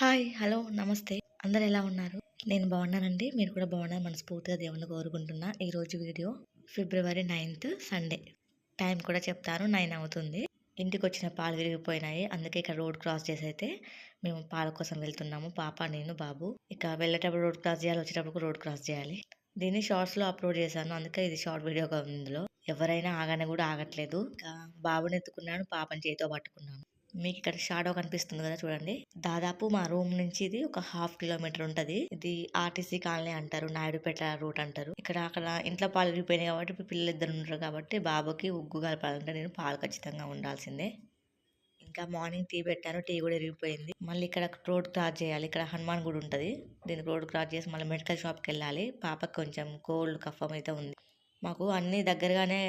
Hi hello నమస్తే. అందరు ఎలా ఉన్నారు? నేను బాగున్నానండి. మీరు కూడా బాగున్నారు మనస్ఫూర్తిగా దేవుణ్ణి కోరుకుంటున్నా. ఈరోజు video February ninth Sunday. Time కూడా చెప్తాను నైన్ అవుతుంది. ఇంటికి వచ్చిన పాలు విరిగిపోయినాయి. అందుకే ఇక్కడ రోడ్ క్రాస్ చేసి అయితే మేము పాల కోసం వెళ్తున్నాము. పాప నేను బాబు. ఇక వెళ్ళేటప్పుడు రోడ్ క్రాస్ చేయాలి వచ్చేటప్పుడు రోడ్ క్రాస్ చేయాలి. దీన్ని షార్ట్స్లో అప్లోడ్ చేశాను. అందుకే ఇది షార్ట్ వీడియో ఇందులో. ఎవరైనా ఆగానే కూడా ఆగట్లేదు. ఇంకా బాబుని ఎత్తుకున్నాను పాపని చేతితో పట్టుకున్నాను. మీకు ఇక్కడ షాడో కనిపిస్తుంది కదా చూడండి. దాదాపు మా రూమ్ నుంచి ఇది ఒక హాఫ్ కిలోమీటర్ ఉంటది. ఇది ఆర్టీసీ కాలనీ అంటారు నాయుడుపేట రూట్ అంటారు. ఇక్కడ అక్కడ ఇంట్లో పాలు విరిగిపోయినాయి కాబట్టి పిల్లలు ఇద్దరు ఉంటారు కాబట్టి బాబుకి ఉగ్గు కలపాలంటే నేను పాలు ఖచ్చితంగా ఉండాల్సిందే. ఇంకా మార్నింగ్ టీ పెట్టాను టీ కూడా విరిగిపోయింది. మళ్ళీ ఇక్కడ రోడ్ క్రాస్ చేయాలి. ఇక్కడ హనుమాన్ గుడి ఉంటుంది. దీనికి రోడ్ క్రాస్ చేసి మళ్ళీ మెడికల్ షాప్కి వెళ్ళాలి. పాపకి కొంచెం కోల్డ్ కఫం అయితే ఉంది. మాకు అన్నీ దగ్గరగానే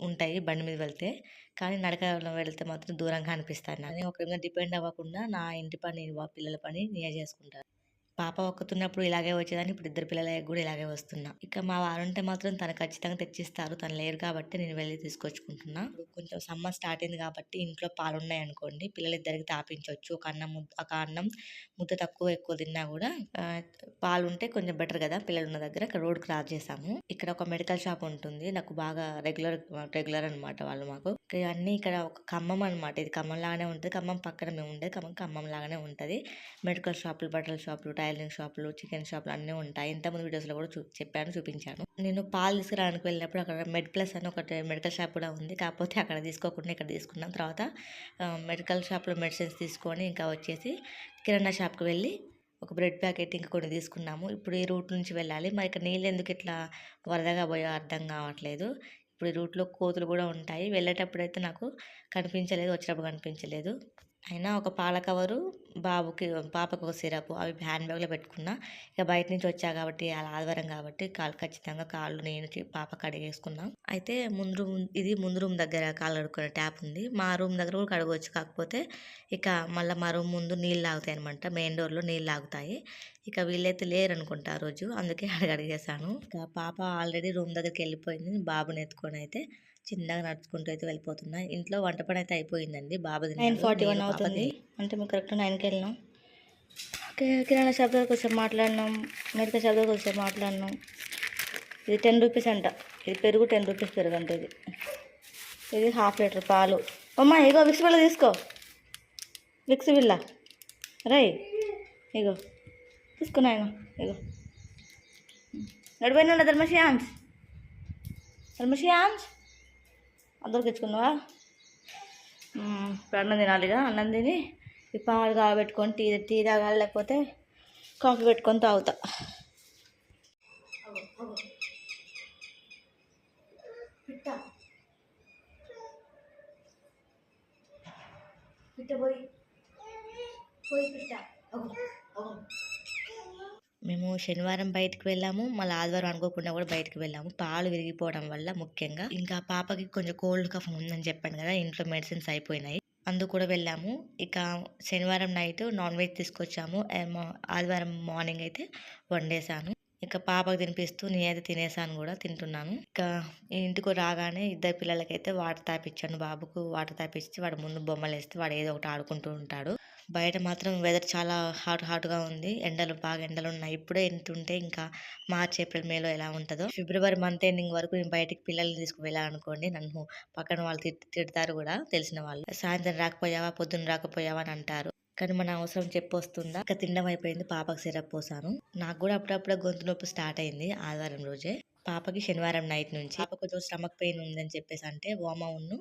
ఉంటాయి బండి మీద వెళ్తే. కానీ నడకలో వెళ్తే మాత్రం దూరంగా అనిపిస్తాయి నేను ఒకరి మీద డిపెండ్ అవ్వకుండా నా ఇంటి పని మా పిల్లల పని నేనే చేసుకుంటాను. పాప ఒక్కతున్నప్పుడు ఇలాగే వచ్చేదాన్ని ఇప్పుడు ఇద్దరు పిల్లలకి కూడా ఇలాగే వస్తున్నా. ఇక మా వారు ఉంటే మాత్రం తను ఖచ్చితంగా తెచ్చిస్తారు. తను లేరు కాబట్టి నేను వెళ్ళి తీసుకొచ్చుకుంటున్నా. కొంచెం సమ్మర్ స్టార్ట్ అయింది కాబట్టి ఇంట్లో పాలు ఉన్నాయి అనుకోండి పిల్లలిద్దరికి తాపించవచ్చు ఒక అన్నం ఒక అన్నం ముద్ద తక్కువ ఎక్కువ తిన్నా కూడా పాలు ఉంటే కొంచెం బెటర్ కదా. పిల్లలు ఉన్న దగ్గర ఇక్కడ రోడ్ క్రాస్ చేసాము ఇక్కడ ఒక మెడికల్ షాప్ ఉంటుంది. నాకు బాగా రెగ్యులర్ రెగ్యులర్ అన్నమాట వాళ్ళు మాకు. ఇక్కడ అన్ని ఇక్కడ ఒక ఖమ్మం అన్నమాట. ఇది ఖమ్మం లాగానే ఉంటుంది. ఖమ్మం పక్కన మేము ఉండేది. ఖమ్మం ఖమ్మం లాగానే ఉంటుంది. మెడికల్ షాపులు బట్టల షాపులు టైలరింగ్ షాపులు చికెన్ షాపులు అన్నీ ఉంటాయి. ఇంతకుముందు వీడియోస్లో కూడా చూ చెప్పాను చూపించాను. నేను పాలు తీసుకురావడానికి వెళ్ళినప్పుడు అక్కడ మెడ్ ప్లస్ అని ఒకటి మెడికల్ షాప్ కూడా ఉంది. కాకపోతే అక్కడ తీసుకోకుండా ఇక్కడ తీసుకున్నాం. తర్వాత మెడికల్ షాప్లో మెడిసిన్స్ తీసుకొని ఇంకా వచ్చేసి కిరాణా షాప్కి వెళ్ళి ఒక బ్రెడ్ ప్యాకెట్ ఇంకా కొన్ని తీసుకున్నాము. ఇప్పుడు ఈ రూట్ నుంచి వెళ్ళాలి. మరి ఇక్కడ నీళ్ళు ఎందుకు ఇట్లా వరదగా పోయో అర్థం కావట్లేదు. ఇప్పుడు ఈ రూట్లో కోతులు కూడా ఉంటాయి. వెళ్ళేటప్పుడు అయితే నాకు కనిపించలేదు వచ్చేటప్పుడు కనిపించలేదు. అయినా ఒక పాల కవరు బాబుకి పాపకు ఒక సిరప్ అవి హ్యాండ్ బ్యాగ్లో పెట్టుకున్నా ఇక బయట నుంచి వచ్చా కాబట్టి అలా ఆదివారం కాబట్టి కాళ్ళు ఖచ్చితంగా కాళ్ళు నేను పాప కడిగేసుకున్నాం. అయితే ముందు రూమ్ ఇది ముందు రూమ్ దగ్గర కాళ్ళు కడుక్కునే ట్యాప్ ఉంది. మా రూమ్ దగ్గర కూడా కడగవచ్చు. కాకపోతే ఇక మళ్ళీ మా రూమ్ ముందు నీళ్ళు ఆగుతాయి అనమాట మెయిన్ డోర్లో నీళ్ళు ఆగుతాయి ఇక వీళ్ళైతే లేరు అనుకుంటా రోజు. అందుకే అడిగి ఇక పాప ఆల్రెడీ రూమ్ దగ్గరికి వెళ్ళిపోయింది. బాబుని ఎత్తుకొని అయితే చిన్నగా నడుచుకుంటూ అయితే వెళ్ళిపోతున్నా. ఇంట్లో వంట పని అయితే అయిపోయిందండి. బాబు నైన్ ఫార్టీ వన్ అవుతుంది. అంటే మేము కరెక్ట్ నైన్కి వెళ్ళినాం ఓకే కిరాణా షాప్ దగ్గరకు వచ్చి మాట్లాడినాం. మెడికల్ షాప్ దగ్గరకు వచ్చి మాట్లాడినాం. ఇది టెన్ రూపీస్ అంట. ఇది పెరుగు టెన్ రూపీస్ పెరుగు అంట ఇది. ఇది హాఫ్ లీటర్ పాలు. అమ్మా ఇగో విక్స్ బిల్ల తీసుకో. విక్స్ బిల్ల రై ఇగో. తీసుకున్నాయన ఇగో. నడిపోయినా ధర్మశ్యాన్స్ ధర్మశ్యాన్స్ అందరూ తెచ్చుకున్నావా? ఇప్పుడు అన్నం తినాలిగా అన్నం తిని ఈ పాలు కాబెట్టుకొని టీ టీ తాగాలి లేకపోతే కాఫీ పెట్టుకొని తాగుతా. మేము శనివారం బయటకు వెళ్ళాము. మళ్ళీ ఆదివారం అనుకోకుండా కూడా బయటికి వెళ్ళాము. పాలు విరిగిపోవడం వల్ల ముఖ్యంగా. ఇంకా పాపకి కొంచెం కోల్డ్ కఫ్ ఉందని చెప్పాను కదా ఇంట్లో మెడిసిన్స్ అయిపోయినాయి. అందుకు కూడా వెళ్ళాము. ఇక శనివారం నైట్ నాన్ వెజ్ తీసుకొచ్చాము. ఆదివారం మార్నింగ్ అయితే వండేసాను ఇక పాపకు తినిపిస్తూ నేనైతే తినేసాను కూడా తింటున్నాను. ఇక ఇంటికి రాగానే ఇద్దరు పిల్లలకైతే వాటర్ తాపించాను బాబుకు. వాటర్ తాపించి వాడు ముందు బొమ్మలు వేస్తే వాడు ఏదో ఒకటి ఆడుకుంటూ ఉంటాడు. బయట మాత్రం వెదర్ చాలా హాట్ హాట్గా ఉంది. ఎండలు బాగా ఎండలు ఉన్నాయి. ఇప్పుడే ఇంత ఉంటే ఇంకా మార్చ్ ఏప్రిల్ మేలో ఎలా ఉంటుందో. ఫిబ్రవరి మంత్ ఎండింగ్ వరకు నేను బయటికి పిల్లల్ని తీసుకు వెళ్ళాలనుకోండి నన్ను పక్కన వాళ్ళు తిడతారు కూడా తెలిసిన వాళ్ళు. సాయంత్రం రాకపోయావా? పొద్దున్న రాకపోయావా? అని అంటారు. కానీ మన అవసరం చెప్పొస్తుందా? ఇంకా తినడం అయిపోయింది. పాపకు సిరప్ పోసాను. నాకు కూడా అప్పుడప్పుడు గొంతు నొప్పి స్టార్ట్ అయింది ఆదివారం రోజే. పాపకి శనివారం నైట్ నుంచి. పాప కొంచెం స్టమక్ పెయిన్ ఉందని చెప్పేసి అంటే ఓమా ఉన్ను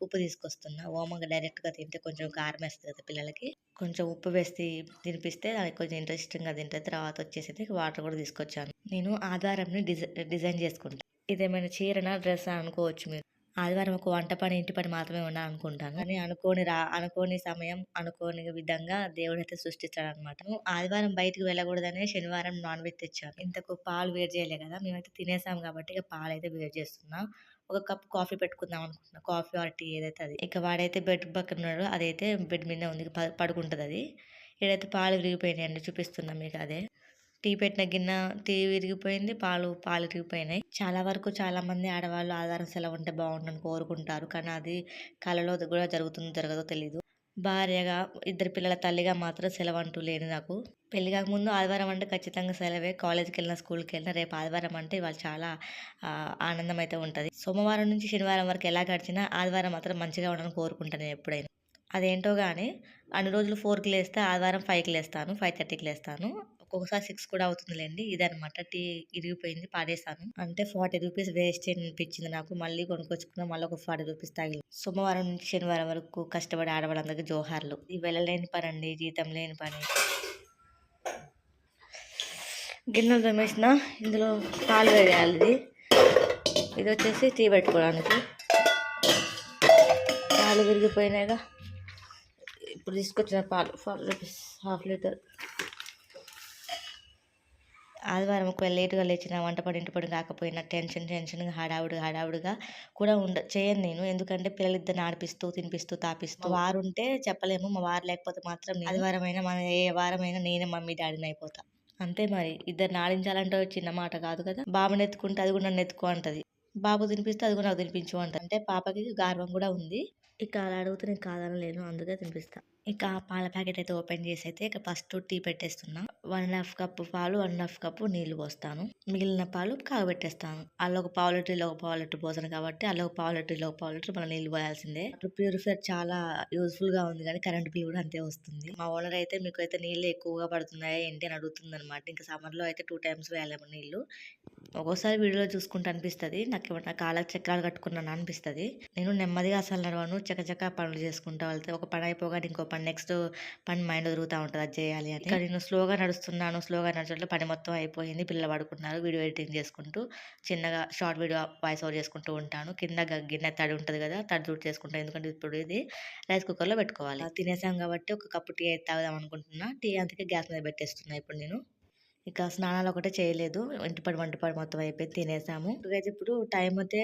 ఉప్పు తీసుకొస్తున్నా. ఓమగా డైరెక్ట్గా తింటే కొంచెం కారం వేస్తుంది కదా పిల్లలకి. కొంచెం ఉప్పు వేసి తినిపిస్తే అది కొంచెం ఇంట్రెస్టింగ్గా తింటుంది తర్వాత వచ్చేసి వాటర్ కూడా తీసుకొచ్చాను. నేను ఆధారంని డిజై డిజైన్ చేసుకుంటాను ఇదేమైనా చీరనా డ్రెస్ అనుకోవచ్చు మీరు. ఆదివారం ఒక వంట పని ఇంటి పని మాత్రమే ఉండాలి అనుకుంటాను. కానీ అనుకోని రా అనుకోని సమయం అనుకోని విధంగా దేవుడు అయితే సృష్టిస్తాడు అనమాట ఆదివారం బయటకు వెళ్ళకూడదనే శనివారం నాన్ వెజ్ తెచ్చాను. ఇంతకు పాలు వేడి చేయలే కదా మేమైతే తినేసాం కాబట్టి ఇక పాలు అయితే వేడి చేస్తున్నాం. ఒక కప్ కాఫీ పెట్టుకుందాం అనుకుంటున్నా. కాఫీ ఆర్ టీ ఏదైతే అది. ఇక వాడైతే బెడ్ పక్కన ఉన్నాడు అదైతే బెడ్ మీద ఉంది. పడుకుంటుంది అది ఏదైతే పాలు అండి. చూపిస్తుందా మీకు అదే. టీ పెట్టిన గిన్నె టీ విరిగిపోయింది. పాలు పాలు విరిగిపోయినాయి. చాలా వరకు చాలా మంది ఆడవాళ్ళు ఆధారం సెలవు ఉంటే బాగుండని కోరుకుంటారు. కానీ అది కళలో కూడా జరుగుతుందో జరగదో తెలీదు. భార్యగా ఇద్దరు పిల్లల తల్లిగా మాత్రం సెలవు అంటూ లేదు నాకు. పెళ్ళి కాకముందు ఆదివారం అంటే ఖచ్చితంగా సెలవే. కాలేజ్కి వెళ్ళినా స్కూల్కి వెళ్ళినా రేపు ఆదివారం అంటే వాళ్ళు చాలా ఆనందం అయితే ఉంటుంది. సోమవారం నుంచి శనివారం వరకు ఎలా గడిచినా ఆదివారం మాత్రం మంచిగా ఉండాలని కోరుకుంటాను నేను ఎప్పుడైనా. అదేంటో కానీ అన్ని రోజులు ఫోర్కి లేస్తే ఆదివారం ఫైవ్కి లేస్తాను ఫైవ్ థర్టీకి లేస్తాను. ఒక్కొక్కసారి సిక్స్ కూడా అవుతుందిలేండి. ఇదనమాట టీ ఇరిగిపోయింది పాడేసాను అంటే ఫార్టీ రూపీస్ వేస్ట్ అనిపించింది నాకు. మళ్ళీ కొనుక్కొచ్చుకున్నా మళ్ళీ ఒక ఫార్టీ రూపీస్ తాగి సోమవారం నుంచి శనివారం వరకు కష్టపడి ఆడవాళ్ళందరికీ జోహార్లు. ఇది వెళ్ళలేని పని అండి జీతం లేని పని. గిన్నెలు తోమేసిన. ఇందులో పాలు వేయాలి ఇది. ఇది వచ్చేసి టీ పెట్టుకోవడానికి. పాలు విరిగిపోయినాయిగా. ఇప్పుడు తీసుకొచ్చిన పాలు. Forty rupees half litre. ఆదివారం ఒకవేళ లేటుగా లేచిన వంట పడి ఇంటి పడి కాకపోయినా టెన్షన్ టెన్షన్గా హడావుడిగా హడావుడిగా కూడా ఉండ చేయను నేను. ఎందుకంటే పిల్లలిద్దరిని ఆడిపిస్తూ తినిపిస్తూ తాపిస్తూ వారు ఉంటే చెప్పలేము. మా వారు లేకపోతే మాత్రం నేను ఆదివారం అయినా మన ఏ వారమైనా నేనే మమ్మీ డాడీని అయిపోతా. అంతే మరి. ఇద్దరిని ఆడించాలంటే చిన్న మాట కాదు కదా? బాబుని ఎత్తుకుంటే అది కూడా నన్ను ఎత్తుకో అంటది. బాబు తినిపిస్తే అది కూడా నాకు తినిపించు అంటది. అంటే పాపకి గార్వం కూడా ఉంది. ఇక అలా అడిగితే నేను కాదనలేను. అందుకే తినిపిస్తా. ఇక పాల ప్యాకెట్ అయితే ఓపెన్ చేసి అయితే ఇక ఫస్ట్ టీ పెట్టేస్తున్నా. వన్ అండ్ హాఫ్ కప్పు పాలు వన్ అండ్ హాఫ్ కప్పు నీళ్ళు పోస్తాను. మిగిలిన పాలు కాగబెట్టేస్తాను. అల్ల ఒక పావు లీటర్ ఇలా ఒక పావు లీటర్ పోసాను కాబట్టి అల్ల ఒక పావు లీటర్ ఇలా ఒక పావు లీటర్ మన నీళ్ళు పోయాల్సిందే. ప్యూరిఫైర్ చాలా యూస్ఫుల్గా ఉంది కానీ కరెంట్ బిల్ కూడా అంతే వస్తుంది. మా ఓనర్ అయితే మీకు అయితే నీళ్ళు ఎక్కువగా పడుతున్నాయా ఏంటి అని అడుగుతుంది అనమాట ఇంకా సమ్మర్లో అయితే టూ టైమ్స్ వేయాలేమో నీళ్ళు. ఒక్కోసారి వీడియోలో చూసుకుంటే అనిపిస్తుంది నాకు ఏమన్నా కాళ్ళకి చక్రాలు కట్టుకున్నాను అనిపిస్తుంది. నేను నెమ్మదిగా అసలు నడవను చకచక పనులు చేసుకుంటా వెళ్తే ఒక పని అయిపోగానే ఇంకో పని నెక్స్ట్ పని మైండ్ తిరుగుతూ ఉంటుంది. అది చేయాలి అని. ఇక్కడ నేను స్లోగా నడుస్తున్నాను. స్లోగా నడిచట్లో పని మొత్తం అయిపోయింది. పిల్లలు పడుకున్నారు వీడియో ఎడిటింగ్ చేసుకుంటూ చిన్నగా షార్ట్ వీడియో వాయిస్ ఓవర్ చేసుకుంటూ ఉంటాను. కింద గిన్నె తడి ఉంటుంది కదా తడి తూడు చేసుకుంటాను ఎందుకంటే ఇప్పుడు ఇది రైస్ కుక్కర్లో పెట్టుకోవాలి. తినేసాం కాబట్టి ఒక కప్పు టీ అయితే తాగుదాం అనుకుంటున్నా. టీ అందుకే గ్యాస్ మీద పెట్టేస్తున్నా ఇప్పుడు నేను. ఇక స్నానాలు ఒకటే చేయలేదు. ఇంటిపడి వంటపడి మొత్తం అయిపోయి తినేసాము. ఇప్పుడు టైం అయితే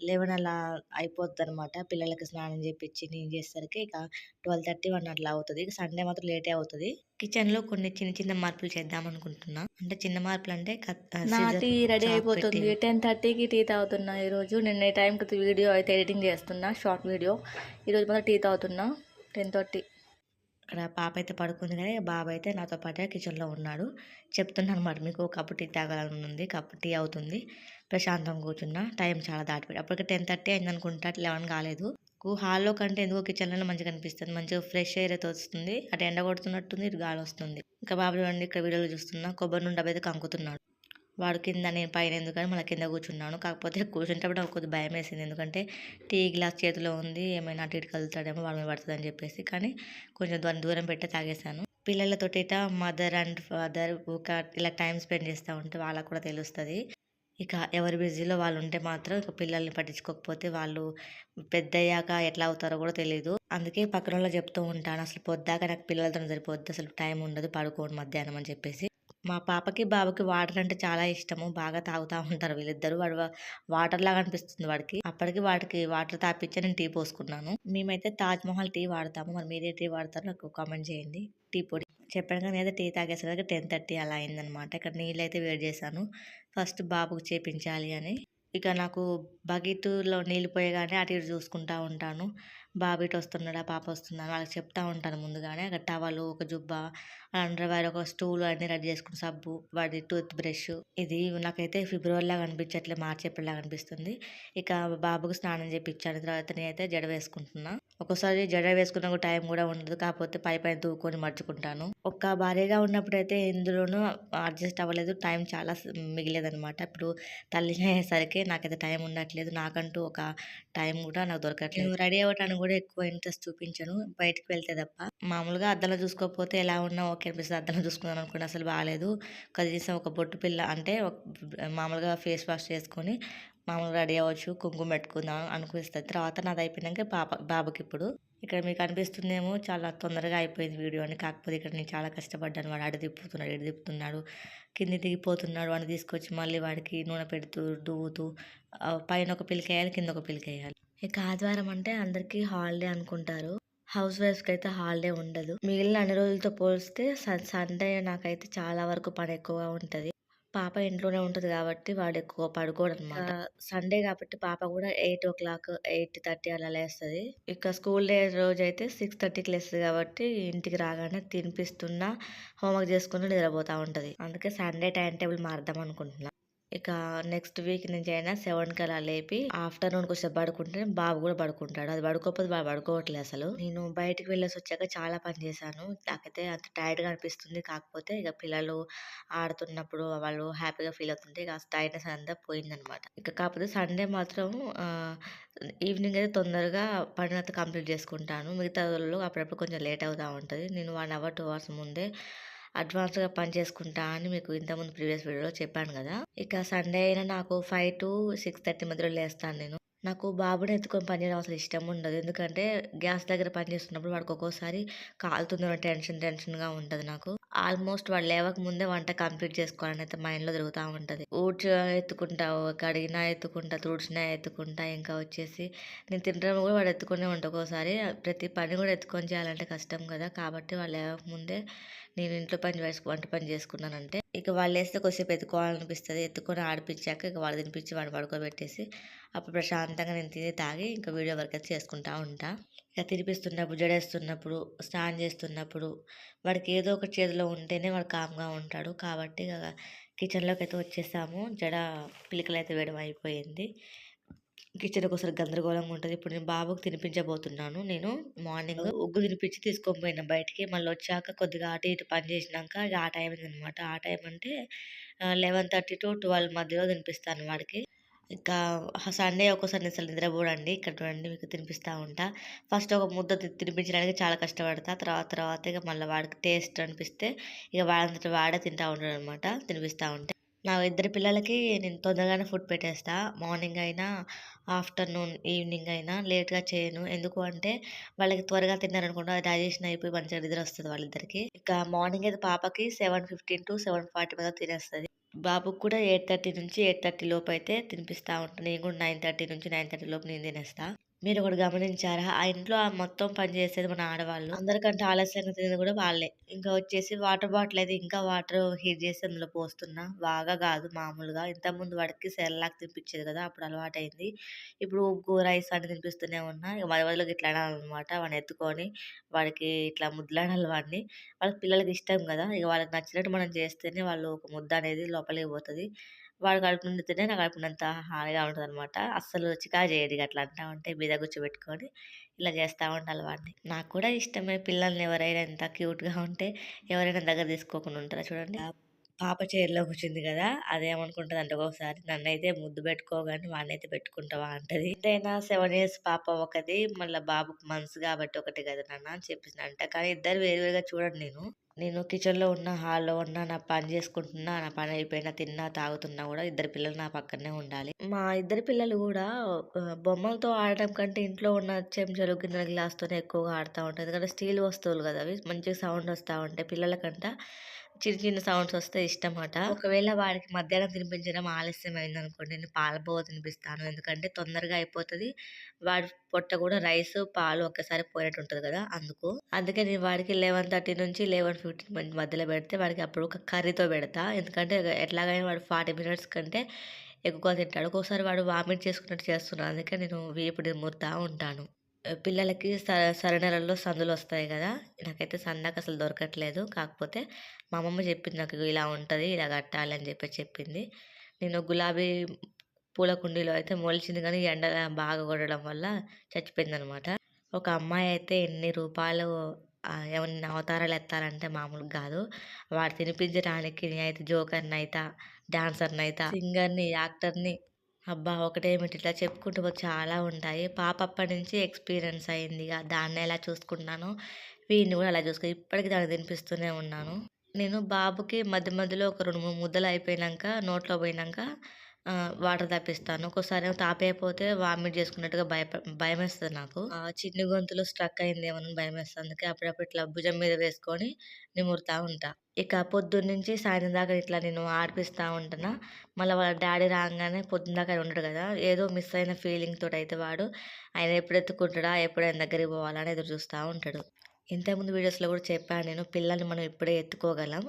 లెవెన్ అలా అయిపోతుంది అనమాట పిల్లలకి స్నానం చేపించి నేను చేసేసరికి ఇక ట్వెల్వ్ థర్టీ వన్ అట్లా అవుతుంది. ఇక సండే మాత్రం లేటే అవుతుంది. కిచెన్లో కొన్ని చిన్న చిన్న మార్పులు చేద్దాం అనుకుంటున్నా. అంటే చిన్న మార్పులు అంటే నా టీ రెడీ అయిపోతుంది. టెన్ థర్టీకి టీ తాగుతున్నా ఈరోజు. నిన్న టైంకి వీడియో అయితే ఎడిటింగ్ చేస్తున్నా షార్ట్ వీడియో. ఈరోజు మాత్రం టీ తాగుతున్నా టెన్ థర్టీ. ఇక్కడ పాప అయితే పడుకుంది కానీ బాబు అయితే నాతో పాటే కిచెన్లో ఉన్నాడు. చెప్తున్నాను అనమాట మీకు కప్పు టీ తాగాలని ఉంది కప్పు టీ అవుతుంది. ప్రశాంతంగా కూర్చున్నా. టైం చాలా దాటిపోయి అప్పటికి టెన్ థర్టీ అయింది అనుకుంటా. లెవెన్ కాలేదు. హాల్లో కంటే ఎందుకో కిచెన్లో మంచిగా అనిపిస్తుంది మంచిగా ఫ్రెష్ ఎయిర్ అయితే వస్తుంది. అటు ఎండ కొడుతున్నట్టుంది ఇటు గాలి వస్తుంది. ఇంకా బాబు చూడండి ఇక్కడ వీడియోలో చూస్తున్నా. కొబ్బరి నుండి అయితే కంకుతున్నాడు. వాడు కింద నేను పైన ఎందుకని మళ్ళీ కింద కూర్చున్నాను. కాకపోతే కూర్చుంటప్పుడు నాకు కొద్దిగా భయం వేసింది. ఎందుకంటే టీ గ్లాస్ చేతిలో ఉంది. ఏమైనా అటు ఇటు కలుతాడేమో వాడి మీద పడుతుందని చెప్పేసి. కానీ కొంచెం దూరం దూరం పెట్టి తాగేశాను. పిల్లలతోటి ఇట మదర్ అండ్ ఫాదర్ ఒక ఇలా టైం స్పెండ్ చేస్తూ ఉంటే వాళ్ళకు కూడా తెలుస్తుంది. ఇక ఎవరి బిజీలో వాళ్ళు ఉంటే మాత్రం ఇక పిల్లల్ని పట్టించుకోకపోతే వాళ్ళు పెద్దయ్యాక ఎట్లా అవుతారో కూడా తెలియదు అందుకే పక్కన వాళ్ళు చెప్తూ ఉంటాను అసలు పొద్దాక నాకు పిల్లలతో సరిపోద్ది అసలు టైం ఉండదు పడుకోండి మధ్యాహ్నం అని చెప్పేసి. మా పాపకి బాబుకి వాటర్ అంటే చాలా ఇష్టము బాగా తాగుతూ ఉంటారు వీళ్ళిద్దరు వాడు వాటర్ లాగా అనిపిస్తుంది వాడికి. అప్పటికి వాడికి వాటర్ తాపించి నేను టీ పోసుకున్నాను. మేమైతే తాజ్మహల్ టీ వాడతాము. మరి మీరే టీ వాడతారు నాకు కామెంట్ చేయండి. టీ పొడి. చెప్పాను కానీ అయితే టీ తాగేసరికి టెన్ థర్టీ అలా అయిందనమాట. ఇక్కడ నీళ్ళు అయితే వేడి చేశాను. ఫస్ట్ బాబుకు చేపించాలి అని. ఇక నాకు బకెట్లో నీళ్ళు పోయగానే అటు ఇటు చూసుకుంటా ఉంటాను. బాబు ఇటు వస్తున్నాడా పాప వస్తున్నాడు వాళ్ళకి చెప్తా ఉంటాను ముందుగానే. అక్కడ టవలు ఒక జుబ్బా అండర్వేర్ ఒక స్టూల్ అన్ని రెడీ చేసుకుని సబ్బు వాడి టూత్ బ్రష్. ఇది నాకైతే ఫిబ్రవరి లాగా అనిపించట్లే మార్చి ఏప్రిల్ లాగా అనిపిస్తుంది. ఇక బాబుకు స్నానం చేపించాను తర్వాత నేనైతే జడ వేసుకుంటున్నా. ఒక్కోసారి జడ వేసుకున్న టైం కూడా ఉండదు కాకపోతే పై పైన దూకొని మర్చుకుంటాను ఒక్క భార్యగా ఉన్నప్పుడు అయితే ఇందులోనూ అడ్జస్ట్ అవ్వలేదు టైం చాలా మిగిలేదనమాట ఇప్పుడు తల్లిని అయ్యేసరికి నాకైతే టైం ఉండట్లేదు నాకంటూ ఒక టైం కూడా నాకు దొరకట్లేదు. రెడీ అవ్వటానికి కూడా ఎక్కువ ఇంట్రెస్ట్ చూపించను బయటకు వెళ్తే తప్ప. మామూలుగా అద్దంలో చూసుకోకపోతే ఎలా ఉన్నా ఓకే కనిపిస్తుంది అద్దంలో చూసుకుందాం అనుకోండి అసలు బాగాలేదు కనీసం ఒక బొట్టు పిల్ల అంటే మామూలుగా ఫేస్ వాష్ చేసుకొని మామూలుగా రెడీ అవ్వచ్చు కుంకుమ పెట్టుకుందాం అనిపిస్తుంది తర్వాత నాది అయిపోయినాక పాప బాబుకి ఇప్పుడు. ఇక్కడ మీకు అనిపిస్తుందేమో చాలా తొందరగా అయిపోయింది వీడియో అని కాకపోతే ఇక్కడ నేను చాలా కష్టపడ్డాను. వాడు అడు తిప్పుతున్నాడు ఎడు తిప్పుతున్నాడు కింది దిగిపోతున్నాడు. వాడిని తీసుకొచ్చి మళ్ళీ వాడికి నూనె పెడుతూ దువ్వుతూ పైన ఒక పిలికేయాలి కింద ఒక పిలికేయాలి ఇక ఆదివారం అంటే అందరికీ హాలిడే అనుకుంటారు. హౌస్ వైఫ్స్కి అయితే హాలిడే ఉండదు మిగిలిన అన్ని రోజులతో పోలిస్తే సండే నాకైతే చాలా వరకు పని ఎక్కువగా ఉంటుంది పాప ఇంట్లోనే ఉంటది కాబట్టి వాడు ఎక్కువ పడుకోడనమాట. సండే కాబట్టి పాప కూడా 8:00, 8:30 అలా లేస్తది. ఇక స్కూల్ డే రోజైతే 6:30కి లేస్తది కాబట్టి ఇంటికి రాగానే తినిపిస్తున్నా, హోంవర్క్ చేసుకుంటూ నిద్రపోతా ఉంటది. అందుకే సండే టైమ్ టేబుల్ మారుద్దాం అనుకుంటున్నా. ఇక నెక్స్ట్ వీక్ నుంచి అయినా 7కి అలా లేపి ఆఫ్టర్‌నూన్ కొద్దిసేపు పడుకుంటే బాబు కూడా పడుకుంటాడు. అది పడుకోకపోతే బాబు పడుకోవట్లేదు అసలు. నేను బయటికి వెళ్ళేసొచ్చాక చాలా పని చేశాను. నాకైతే అంత టైర్డ్‌గా అనిపిస్తుంది. కాకపోతే ఇక పిల్లలు ఆడుతున్నప్పుడు వాళ్ళు హ్యాపీగా ఫీల్ అవుతుంటే ఇక టైర్నెస్ అంతా పోయిందనమాట. ఇక కాకపోతే సండే మాత్రం ఈవినింగ్ అయితే తొందరగా పనంతా కంప్లీట్ చేసుకుంటాను. మిగతా రోజుల్లో అప్పుడప్పుడు కొంచెం లేట్ అవుతా ఉంటుంది నేను వన్ అవర్, టూ అవర్స్ ముందే అడ్వాన్స్‌గా పని చేసుకుంటా అని మీకు ఇంతకుముందు ప్రీవియస్ వీడియోలో చెప్పాను కదా! ఇక సండే అయినా నాకు 5-6:30 మధ్యలో లేస్తాను నేను. నాకు బాబుని ఎత్తుకొని పని చేయడం అసలు ఇష్టం ఉండదు. ఎందుకంటే గ్యాస్ దగ్గర పని చేస్తున్నప్పుడు వాడికి ఒక్కోసారి కాలుతుందేమో టెన్షన్ టెన్షన్‌గా ఉంటుంది నాకు. ఆల్మోస్ట్ వాడు లేవక ముందే వంట కంప్లీట్ చేసుకోవాలని అయితే మైండ్‌లో తిరుగుతూ ఉంటది. ఊడ్చి ఎత్తుకుంటా, కడిగినా ఎత్తుకుంటా, తుడిచినా ఎత్తుకుంటా, ఇంకా వచ్చేసి నేను తినడం కూడా వాడు ఎత్తుకునే ఉంటా ఒకసారి ప్రతి పని కూడా ఎత్తుకొని చేయాలంటే కష్టం కదా! కాబట్టి వాడు లేవక ముందే నేను ఇంట్లో పని వంట పని చేసుకున్నానంటే ఇక వాళ్ళు వేస్తే కొద్దిసేపు ఎత్తుకోవాలనిపిస్తుంది ఎత్తుకొని ఆడిపించాక ఇక వాళ్ళు తినిపించి వాడిని పడుకోబెట్టేసి అప్పుడు ప్రశాంతంగా నేను తిని, తాగి ఇంకా వీడియో వర్క్ అయితే చేసుకుంటా ఉంటా. ఇక తినిపిస్తున్నప్పుడు, జడేస్తున్నప్పుడు, స్నానం చేస్తున్నప్పుడు వాడికి ఏదో ఒకటి చేతిలో ఉంటేనే వాడు కామ్‌గా ఉంటాడు. కాబట్టి ఇక కిచెన్లోకి అయితే వచ్చేసాము. జడ పిలకలైతే వేయడం అయిపోయింది. కిచెన్ ఒక్కోసారి గందరగోళంగా ఉంటది. ఇప్పుడు నేను బాబుకి తినిపించబోతున్నాను. నేను మార్నింగ్ ఉగ్గు తినిపించి తీసుకొని పోయినా బయటికి. మళ్ళొచ్చాక కొద్దిగా అటు ఇటు పని చేసినాక ఆ టైం అయిందనమాట. ఆ టైం అంటే ఆహ్, 11:30-12 మధ్యలో తినిపిస్తాను వాడికి. ఇంకా సండే ఒక్కోసారి నేను అసలు నిద్రపోడండి. ఇక్కడ చూడండి మీకు తినిపిస్తా ఉంటా. ఫస్ట్ ఒక ముద్ద తినిపించడానికి చాలా కష్టపడతా. తర్వాత తర్వాత ఇగ మళ్ళా వాడికి టేస్ట్ అనిపిస్తే ఇగ వాడంతట వాడే తింటా ఉంటాడనమాట తినిపిస్తా ఉంటే. నా ఇద్దరు పిల్లలకి నేను తొందరగానే ఫుడ్ పెట్టేస్తా. మార్నింగ్ అయినా, ఆఫ్టర్‌నూన్, ఈవినింగ్ అయినా లేట్‌గా చేయను. ఎందుకు అంటే వాళ్ళకి త్వరగా తిన్నారనుకుంటా డైజెషన్ అయిపోయి మంచిగా నిద్ర వస్తుంది వాళ్ళిద్దరికి ఇక మార్నింగ్ అయితే పాపకి seven fifteen to seven forty మీద తినేస్తుంది బాబుకి కూడా 8:30-8:30 లోపైతే తినిపిస్తా ఉంటాను నేను కూడా 9:30-9:30 లోపు నేను తినేస్తా. మీరు ఒకటి గమనించారా? ఆ ఇంట్లో ఆ మొత్తం పని చేసేది మన ఆడవాళ్ళు. అందరికంటే ఆలస్యంగా తినేది కూడా వాళ్ళే. ఇంకా వచ్చేసి వాటర్ బాటిల్ అయితే ఇంకా వాటర్ హీట్ చేసి అందులో పోస్తున్నా. బాగా కాదు మామూలుగా. ఇంతకుముందు వాడికి సెర్లాక్ తినిపించేది కదా! అప్పుడు అలవాటయింది. ఇప్పుడు ఉగ్గు, రైస్ అని తినిపిస్తూనే ఉన్నా. ఇక మధ్య మధ్యలో ఇట్లా అనమాట వాడిని ఎత్తుకొని వాడికి ఇట్లా ముద్దలాడాలి వాడిని. వాళ్ళకి పిల్లలకి ఇష్టం కదా! ఇక వాళ్ళకి నచ్చినట్టు మనం చేస్తేనే వాళ్ళు ఒక ముద్ద అనేది లోపలికి పోతుంది వాడు కడుపు నిండితేనే నా కడుపు హాయిగా హాయిగా అనమాట అస్సలు చికాకు చేయడు అట్లా అంటా ఉంటే మీద కూర్చోబెట్టుకొని ఇలా చేస్తూ ఉండాలి వాడిని. నాకు కూడా ఇష్టమే పిల్లల్ని ఎవరైనా ఎంత క్యూట్‌గా ఉంటే ఎవరైనా దగ్గర తీసుకోకుండా ఉంటారా చూడండి. పాప చైర్‌లో కూర్చుంది కదా! అదేమనుకుంటుంది అంటే ఒకసారి నన్ను అయితే ముద్దు పెట్టుకోగానే వాడినైతే పెట్టుకుంటావా అంటది. ఎంతైనా సెవెన్ ఇయర్స్ పాప ఒకటి, మళ్ళీ బాబుకి మనసు కాబట్టి ఒకటి కదా నాన్న అని చెప్పేసినంట. కానీ ఇద్దరు వేరు వేరుగా నేను. నేను కిచెన్‌లో ఉన్నా, హాల్‌లో ఉన్నా, నా పని చేసుకుంటున్నా, నా పని అయిపోయినా, తిన్నా, తాగుతున్నా కూడా ఇద్దరు పిల్లలు నా పక్కనే ఉండాలి. మా ఇద్దరు పిల్లలు కూడా బొమ్మలతో ఆడటం కంటే ఇంట్లో ఉన్న చెంచాలు, గిన్నెల గ్లాస్‌తోనే ఎక్కువగా ఆడుతూ ఉంటారు. ఎందుకంటే స్టీల్ వస్తువులు కదా అవి. మంచిగా సౌండ్ వస్తూ ఉంటాయి. పిల్లలకంట చిన్న చిన్న సౌండ్స్ వస్తే ఇష్టం అట ఒకవేళ వాడికి మధ్యాహ్నం తినిపించడం ఆలస్యం అయిందనుకోండి నేను పాలపోవ తినిపిస్తాను. ఎందుకంటే తొందరగా అయిపోతుంది వాడి పొట్ట కూడా రైస్, పాలు ఒక్కసారి పోయినట్టు ఉంటుంది కదా! అందుకు. అందుకే నేను వాడికి 11:30-11:15 మధ్యలో పెడితే వాడికి అప్పుడు ఒక కర్రీతో పెడతా. ఎందుకంటే ఎట్లాగైనా వాడు 40 మినిట్స్ కంటే ఎక్కువగా తింటాడు. ఒక్కోసారి వాడు వామిట్ చేసుకున్నట్టు చేస్తున్నాడు. అందుకే నేను వేపుడు ముడతా ఉంటాను. పిల్లలకి స సరి సందులు వస్తాయి కదా! నాకైతే సందాక అసలు దొరకట్లేదు. కాకపోతే మా అమ్మమ్మ చెప్పింది నాకు ఇలా ఉంటుంది ఇలా కట్టాలి అని చెప్పి చెప్పింది. నేను గులాబీ పూల కుండీలో అయితే మొలిచింది కానీ ఎండ బాగా కొట్టడం వల్ల చచ్చిపోయింది అనమాట ఒక అమ్మాయి అయితే ఎన్ని రూపాయలు ఏమన్నా అవతారాలు ఎత్తాలంటే మామూలుగా కాదు. వాడు తినిపించడానికి నేనైతే డాన్సర్ని డాన్సర్‌నయితా, సింగర్‌ని, యాక్టర్‌ని అబ్బా! ఒకటేమిటి ఇట్లా చెప్పుకుంటూ చాలా ఉంటాయి. పాప అప్పటి నుంచి ఎక్స్‌పీరియన్స్ అయింది. ఇక దాన్ని ఎలా చూసుకుంటున్నాను వీడిని కూడా అలా చూసుకో ఇప్పటికి దాన్ని తినిపిస్తూనే ఉన్నాను. నేను బాబుకి మధ్య మధ్యలో ఒక 2, 3 ముద్దలు అయిపోయినాక నోట్లో పోయినాక వాటర్ తప్పిస్తాను ఒక్కోసారేమో తాపైపోతే వామిట్ చేసుకున్నట్టుగా భయప వేస్తుంది నాకు. ఆ చిన్ని గొంతులో స్ట్రక్ అయింది ఏమని భయం వేస్తుంది అందుకే అప్పుడప్పుడు ఇట్లా భుజం మీద వేసుకొని నిమురుతూ ఉంటా. ఇక పొద్దున్నుంచి సాయంత్రం దాకా ఇట్లా నేను ఆడిపిస్తూ ఉంటనా. మళ్ళీ వాళ్ళ డాడీ రాగానే పొద్దున దాకా ఉండడు కదా! ఏదో మిస్ అయిన ఫీలింగ్ తోటి అయితే వాడు ఆయన ఎప్పుడు ఎత్తుకుంటాడా? ఎప్పుడు ఆయన దగ్గరికి పోవాలా అని ఎదురు చూస్తూ ఉంటాడు. ఇంతకుముందు వీడియోస్లో కూడా చెప్పాను నేను పిల్లల్ని మనం ఇప్పుడే ఎత్తుకోగలం.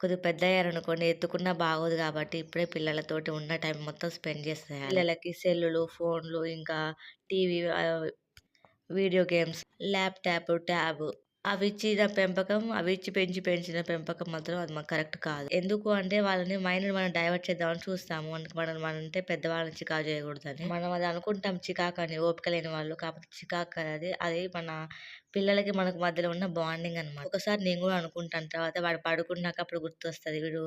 కొద్దిగా పెద్ద అయ్యారనుకోండి ఎత్తుకున్నా బాగోదు కాబట్టి ఇప్పుడే పిల్లలతోటి ఉన్న టైం మొత్తం స్పెండ్ చేసేయాలి. పిల్లలకి సెల్లులు ఫోన్లు ఇంకా TV video games laptop tab అవి ఇచ్చిన పెంపకం అవి ఇచ్చి పెంచి పెంచిన పెంపకం మాత్రం అది మాకు కరెక్ట్ కాదు. ఎందుకు అంటే వాళ్ళని మైండ్ మనం డైవర్ట్ చేద్దామని చూస్తాము. మనం మనం అంటే పెద్దవాళ్ళని చికాకు చేయకూడదని. మనం అది అనుకుంటాం చికాకు అని ఓపిక లేని వాళ్ళు. కాకపోతే చికాకు అది అది మన పిల్లలకి మనకు మధ్యలో ఉన్న బాండింగ్ అన్నమాట. ఒకసారి నేను కూడా అనుకుంటాను. తర్వాత వాడు పడుకున్నాక అప్పుడు గుర్తొస్తుంది. వీడు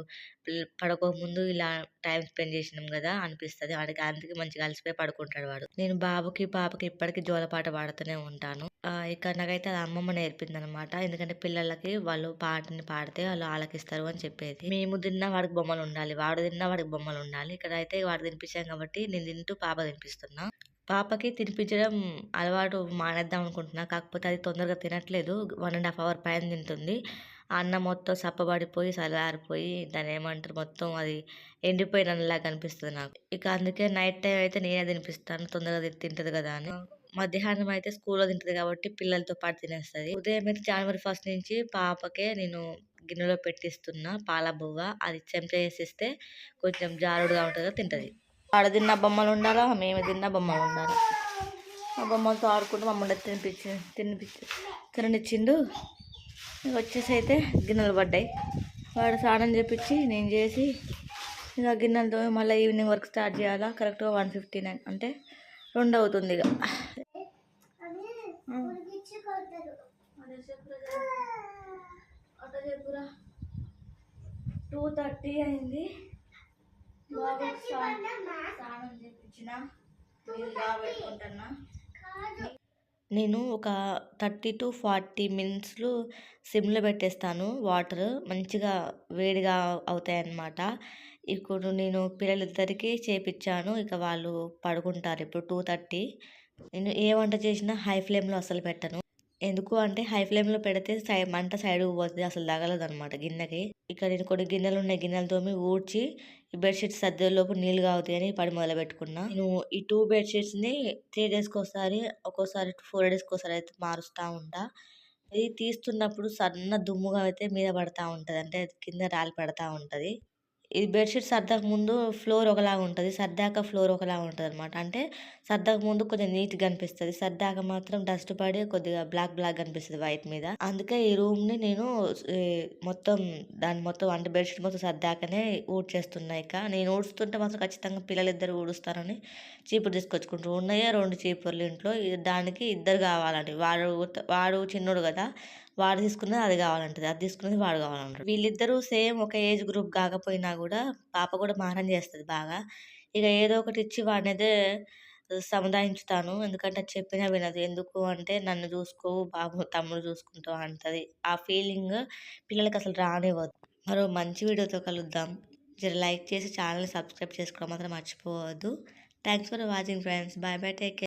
పడుకోకముందు ఇలా టైం స్పెండ్ చేసినాం కదా అనిపిస్తుంది. వాడికి అందుకే మంచిగా అలసిపోయి పడుకుంటాడు వాడు. నేను బాబుకి పాపకి ఇప్పటికీ జోలపాట పాడుతూనే ఉంటాను. ఆ, ఇక నాకైతే అది అమ్మమ్మ నేర్పింది అనమాట ఎందుకంటే పిల్లలకి వాళ్ళు పాటని పాడితే వాళ్ళు ఆలకిస్తారు అని చెప్పేది. మేము తిన్నా వాడికి బొమ్మలు ఉండాలి. వాడు తిన్నా వాడికి బొమ్మలు ఉండాలి. ఇక్కడ అయితే వాడు తినిపించాం కాబట్టి నేను తింటూ పాప తినిపిస్తున్నా. పాపకి తినిపించడం అలవాటు మానేద్దాం అనుకుంటున్నా. కాకపోతే అది తొందరగా తినట్లేదు. వన్ అండ్ హాఫ్ అవర్ పైన తింటుంది. అన్నం మొత్తం సప్పబడిపోయి సలారిపోయి దాని ఏమంటారు? మొత్తం అది ఎండిపోయిన అన్నలా కనిపిస్తుంది నాకు. ఇక అందుకే నైట్ టైం అయితే నేనే తినిపిస్తాను. తొందరగా తింటుంది కదా అని. మధ్యాహ్నం అయితే స్కూల్లో తింటది కాబట్టి పిల్లలతో పాటు తినేస్తుంది. ఉదయం అయితే జనవరి ఫస్ట్ నుంచి పాపకే నేను గిన్నెలో పెట్టిస్తున్నా పాల బువ్వ అది చెంచా వేసిస్తే కొంచెం జారుడుగా ఉంటుందో తింటుంది. ఆడ తిన్న బొమ్మలు ఉండాలా మేము తిన్న బొమ్మలు ఉండాలా. ఆ బొమ్మలతో ఆడుకుంటూ మమ్మల్ని తినిపించి తినిపించి తిననిచ్చిండు. ఇక వచ్చేసి అయితే గిన్నెలు పడ్డాయి. వాడు స్నానం చేపించి నేను చేసి ఇక గిన్నెలతో మళ్ళీ ఈవినింగ్ వర్క్ స్టార్ట్ చేయాలా కరెక్ట్గా వన్ ఫిఫ్టీ నైన్ అంటే రెండు అవుతుంది ఇక. టూ థర్టీ అయింది. స్నానం నేను ఒక థర్టీ టు ఫార్టీ మినిట్స్లో సిమ్లో పెట్టేస్తాను. వాటర్ మంచిగా వేడిగా అవుతాయన్నమాట. ఇప్పుడు నేను పిల్లలిద్దరికీ చేపించాను ఇక వాళ్ళు పడుకుంటారు. ఇప్పుడు టూ థర్టీ. నేను ఏ వంట చేసినా హై ఫ్లేమ్లో అసలు పెట్టను. ఎందుకు అంటే హై ఫ్లేమ్లో పెడితే సై మంట సైడ్ పోతుంది అసలు తగలదు అనమాట గిన్నెకి. ఇక్కడ నేను కొన్ని గిన్నెలు ఉన్నాయి గిన్నెలతోమి ఊడ్చి ఈ బెడ్షీట్స్ సర్దేలోపు నీళ్ళు కావుతాయని పడి మొదలు పెట్టుకున్నా నేను ఈ టూ బెడ్షీట్స్ని త్రీ డేస్కి ఒకసారి ఒక్కోసారి ఫోర్ డేస్కి ఒకసారి అయితే మారుస్తూ ఉంటా. ఇది తీస్తున్నప్పుడు సన్న దుమ్ముగా అయితే మీద పడతా ఉంటుంది అంటే అది కింద రాలి పడతా ఉంటుంది. ఇది బెడ్షీట్ సర్దక ముందు ఫ్లోర్ ఒకలాగా ఉంటుంది. సర్దాక ఫ్లోర్ ఒకలాగా ఉంటుంది అనమాట అంటే సర్దాక ముందు కొంచెం నీట్గా కనిపిస్తుంది. సర్దాక మాత్రం డస్ట్ పడి కొద్దిగా బ్లాక్ బ్లాక్ అనిపిస్తుంది వైట్ మీద. అందుకే ఈ రూమ్ని నేను మొత్తం దాని మొత్తం అంటే బెడ్షీట్ మొత్తం సర్దాకనే ఊడ్చేస్తున్నాయి ఇక. నేను ఊడుస్తుంటే మాత్రం ఖచ్చితంగా పిల్లలిద్దరు ఊడుస్తారని చీపురు తీసుకొచ్చుకుంటారు. ఉన్నాయే? రెండు చీపుర్లు ఇంట్లో. దానికి ఇద్దరు కావాలండి. వాడు వాడు చిన్నోడు కదా. వాడు తీసుకున్నది అది కావాలంటది అది తీసుకున్నది వాడు కావాలంటాడు. వీళ్ళిద్దరూ సేమ్ ఒక ఏజ్ గ్రూప్ కాకపోయినా కూడా పాప కూడా మారం చేస్తుంది బాగా. ఇక ఏదో ఒకటి ఇచ్చి వాడినైతే సముదాయించుతాను ఎందుకంటే అది చెప్పినా వినదు. ఎందుకు అంటే నన్ను చూసుకో బాబు తమ్ముడు చూసుకుంటావు అంటది. ఆ ఫీలింగ్ పిల్లలకి అసలు రానివ్వదు. మరో మంచి వీడియోతో కలుద్దాం. జర లైక్ చేసి ఛానల్ని సబ్స్క్రైబ్ చేసుకోవడం మాత్రం మర్చిపోవద్దు. Thanks for watching friends. Bye bye take care.